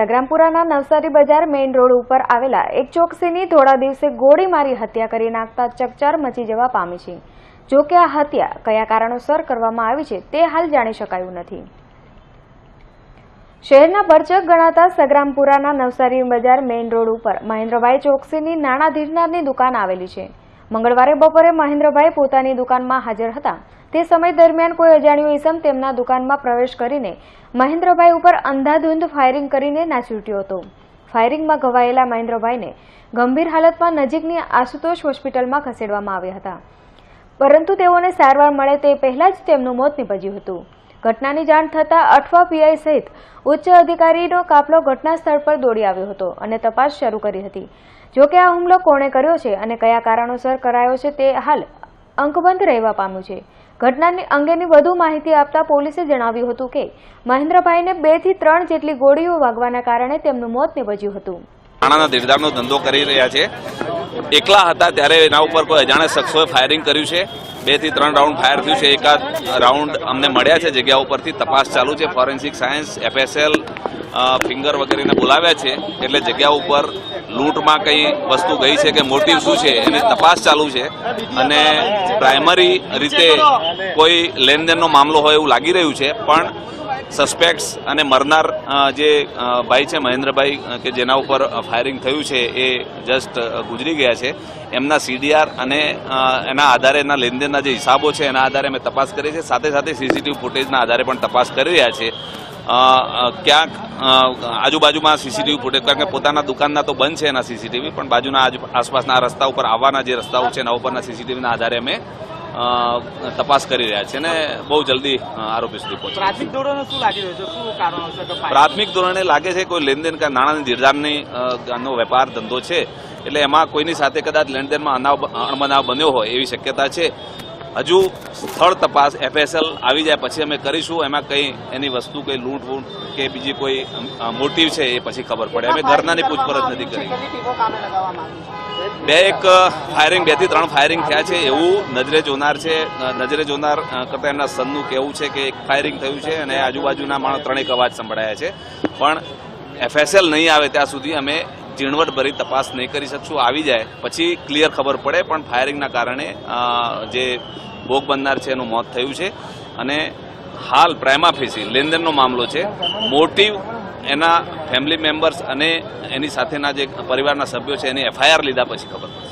સગ્રામપુરાના નવસારી બજાર main road ઉપર આવેલા એક ચોકસીની થોડા દિવસે ગોળી મારી હત્યા કરી નાખતા ચકચાર મચી જવા પામી છે. જો કે આ હત્યા કયા કારણોસર કરવામાં આવી છે તે હાલ જાણી શકાયું નથી. શહેરના પરચક ગણાતા સગ્રામપુરાના નવસારી બજાર મેઇન રોડ ઉપર મહેન્દ્રભાઈ ચોકસીની નાણાં ધીરનારની દુકાન આવેલી છે. મંગળવારે બપોરે મહેન્દ્રભાઈ પોતાની દુકાનમાં હાજર હતા. તે સમય દરમિયાન કોઈ અજાણ્યો ઇસમ તેમના દુકાનમાં પ્રવેશ કરીને મહેન્દ્રભાઈ ઉપર અંધાધૂંધ ફાયરિંગ કરીને નાસી ઉઠ્યો હતો. ફાયરિંગમાં ઘવાયેલા મહેન્દ્રભાઈને ગંભીર હાલતમાં નજીકની આશુતોષ હોસ્પિટલમાં ખસેડવામાં આવ્યા હતા. પરંતુ તેઓને સારવાર મળે તે પહેલા જ તેમનું મોત નીપજ્યું હતું. ઘટનાની જાણ થતાં અઠવા પીઆઈ સહિત ઉચ્ચ અધિકારીનો કાફલો ઘટના સ્થળ પર દોડી આવ્યો હતો અને તપાસ શરૂ કરી હતી. જો કે આ હુમલો કોણે કર્યો છે અને કયા કારણોસર કરાયો છે તે હાલ અંકબંધ રહેવા પામ્યું છે. ઘટનાની અંગેની વધુ માહિતી આપતા પોલીસે જણાવ્યું હતું કે, મહેન્દ્રભાઈને બેથી ત્રણ જેટલી ગોળીઓ વાગવાના કારણે તેમનું મોત નીપજ્યું હતું. થાણાના દેરદારનો ધંધો કરી રહ્યા છે. એકલા હતા ત્યારે એના ઉપર કોઈ અજાણ્યા શખ્સોએ ફાયરિંગ કર્યું છે. બેથી ત્રણ રાઉન્ડ ફાયર થયું છે. એકાદ રાઉન્ડ અમને મળ્યા છે. જગ્યા ઉપરથી તપાસ ચાલુ છે. ફોરેન્સિક સાયન્સ એફએસએલ ફિંગર વગેરેને બોલાવ્યા છે. એટલે જગ્યા ઉપર લૂંટમાં કઈ વસ્તુ ગઈ છે કે મોટિવ શું છે, એની તપાસ ચાલુ છે. અને પ્રાઇમરી રીતે કોઈ લેનદેનનો મામલો હોય એવું લાગી રહ્યું છે. પણ સસ્પેક્ટ્સ અને મરનાર જે ભાઈ છે, મહેન્દ્રભાઈ કે જેના ઉપર ફાયરિંગ થયું છે, એ જસ્ટ ગુજરી ગયા છે. એમના સીડીઆર અને એના આધારે, એના લેનદેનના જે હિસાબો છે, એના આધારે અમે તપાસ કરી છે. સાથે સાથે સીસીટીવી ફૂટેજના આધારે પણ તપાસ કરી રહ્યા છે. ક્યાંક આજુબાજુમાં સીસીટીવી ફૂટેજ કારણ કે પોતાના દુકાનના તો બંધ છે એના સીસીટીવી પણ બાજુના આસપાસના રસ્તા ઉપર આવવાના જે રસ્તાઓ છે, એના ઉપરના સીસીટીવીના આધારે અમે તપાસ કરી રહ્યા છે અને બહુ જલ્દી આરોપી સુધી પહોંચે પ્રાથમિક ધોરણે શું લાગી રહ્યું છે? શું કારણ હશે પ્રાથમિક ધોરણે લાગે છે કોઈ લેનદેન કે નાણાંની ધીરધામની નો વેપાર ધંધો છે. એટલે એમાં કોઈની સાથે કદાચ લેણદેનમાં અનાવ અણબનાવ બન્યો હોય એવી શક્યતા છે. હજુ સ્થળ તપાસ એફએસએલ આવી જાય પછી અમે કરીશું. એમાં કઈ એની વસ્તુ કઈ લૂંટ વૂંટ કે બીજી કોઈ મોટિવ છે એ પછી ખબર પડે. અમે ઘરનાની પૂછપરછ નથી કરી? બે એક ફાયરિંગ બેથી ત્રણ ફાયરિંગ થયા છે. એવું નજરે જોનાર છે નજરે જોનાર કરતાં કરતા એમના સનનું કહેવું છે કે એક ફાયરિંગ થયું છે અને આજુબાજુના માણસ ત્રણેક અવાજ સંભળાયા છે. પણ એફએસએલ નહીં આવે ત્યાં સુધી અમે ઝીણવટભરી તપાસ નહીં કરી શકશું, આવી જાય. પછી ક્લિયર ખબર પડે, પણ ફાયરિંગના કારણે જે ભોગ બનનાર છે એનું મોત થયું છે. અને હાલ પ્રાઇમા ફેસી લેનદેનનો મામલો છે. મોટિવ એના ફેમિલી મેમ્બર્સ અને એની સાથેના જે પરિવારના સભ્યો છે, એની એફઆઈઆર લીધા પછી ખબર પડશે.